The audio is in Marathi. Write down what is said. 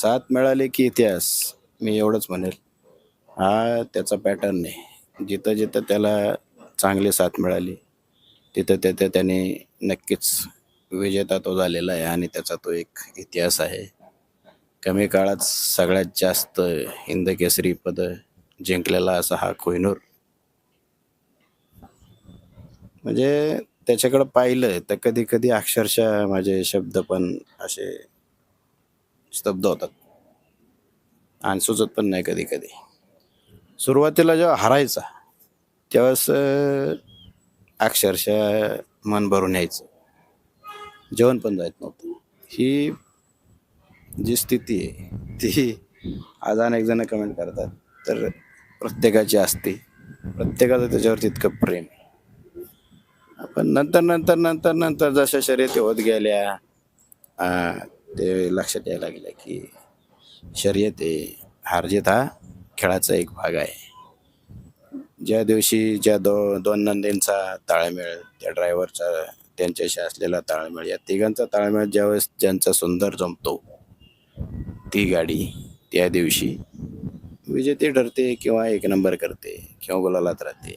साथ मिळाली की इतिहास मी एवढंच म्हणेल. हा त्याचा पॅटर्न आहे जिथं जिथं त्याला चांगली साथ मिळाली तिथं तिथं त्याने नक्कीच विजेता तो झालेला आहे आणि त्याचा तो एक इतिहास आहे. कमी काळात सगळ्यात जास्त हिंद केसरी पद जिंकलेला असा हा कोहिनूर. म्हणजे त्याच्याकडं पाहिलं तर कधी कधी अक्षरशः माझे शब्द पण असे स्तब्ध होतात आणि सुचत पण नाही कधी कधी. सुरुवातीला जेव्हा हरायचा त्यावेळेस अक्षरशः मन भरून यायचं. जेवण पण जायत नव्हतं. ही जी स्थिती आहे ती आज अनेक जण कमेंट करतात. तर प्रत्येकाची असते प्रत्येकाचं त्याच्यावर तितकं प्रेम. पण नंतर नंतर नंतर नंतर जशा शर्यती होत गेल्या अं, ते लक्षात यायला लागलं की शर्यत आहे हारजीत हा खेळाचा एक भाग आहे. ज्या दिवशी ज्या दो दोन नंदींचा ताळमेळ त्या ड्रायव्हरचा त्यांच्याशी असलेला ताळमेळ या तिघांचा ताळमेळ ज्यावेळेस ज्यांचा सुंदर जमतो ती गाडी त्या दिवशी विजेते ठरते किंवा एक नंबर करते किंवा गुलालात राहते.